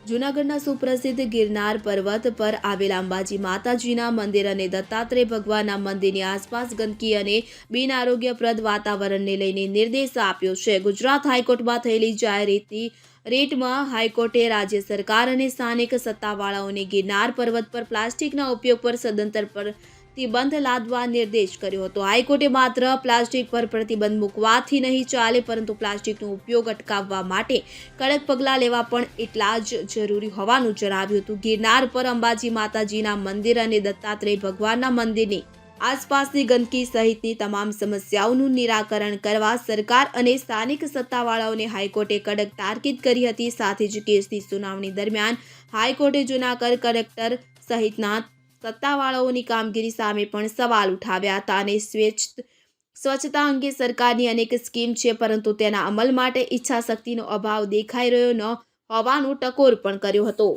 જૂનાગઢના સુપ્રસિદ્ધ ગિરનાર પર્વત પર આવેલા અંબાજી માતાજીના મંદિર અને દત્તાત્રેય ભગવાનના મંદિરની આસપાસ ગંદકી અને બિનઆરોગ્યપ્રદ વાતાવરણને લઈને નિર્દેશ આપ્યો છે. ગુજરાત હાઈકોર્ટમાં થયેલી જાહેરાતની રેટમાં હાઈકોર્ટે રાજ્ય સરકાર અને સ્થાનિક સત્તાવાળાઓને ગિરનાર પર્વત પર પ્લાસ્ટિકના ઉપયોગ પર સદંતર પર પ્રતિબંધ લાદવા નિર્દેશ કર્યો હતો. હાઈકોર્ટે માત્ર પ્લાસ્ટિક પર પ્રતિબંધ મૂકવાથી નહીં ચાલે, પરંતુ પ્લાસ્ટિકનો ઉપયોગ અટકાવવા માટે કડક પગલાં લેવા પણ એટલા જ જરૂરી હોવાનું જણાવ્યું હતું. ગિરનાર પર અંબાજી માતાજીના મંદિર અને દત્તાત્રેય ભગવાનના મંદિરની આસપાસની ગંદકી સહિતની તમામ સમસ્યાઓનું નિરાકરણ કરવા સરકાર અને સ્થાનિક સત્તાવાળાઓને હાઈકોર્ટે કડક તારકીદ કરી હતી. સાથે જ કેસની સુનાવણી દરમિયાન હાઈકોર્ટે જૂનાગઢ કલેક્ટર સહિતના સત્તાવાળાઓની કામગીરી સામે પણ સવાલ ઉઠાવ્યા હતા અને સ્વેચ્છ સ્વચ્છતા અંગે સરકારની અનેક સ્કીમ છે પરંતુ તેના અમલ માટે ઈચ્છાશક્તિનો અભાવ દેખાઈ રહ્યો ન હોવાનો ટકોર પણ કર્યો હતો.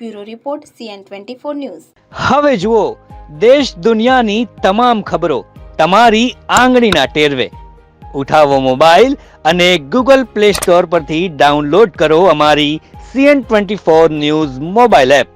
Bureau report CN twenty four news. હવે જુઓ દેશ દુનિયાની તમામ ખબરો તમારી આંગળીના ટેરવે. ઉઠાવો મોબાઈલ અને ગૂગલ પ્લે સ્ટોર પરથી ડાઉનલોડ કરો અમારી CN twenty four news mobile app.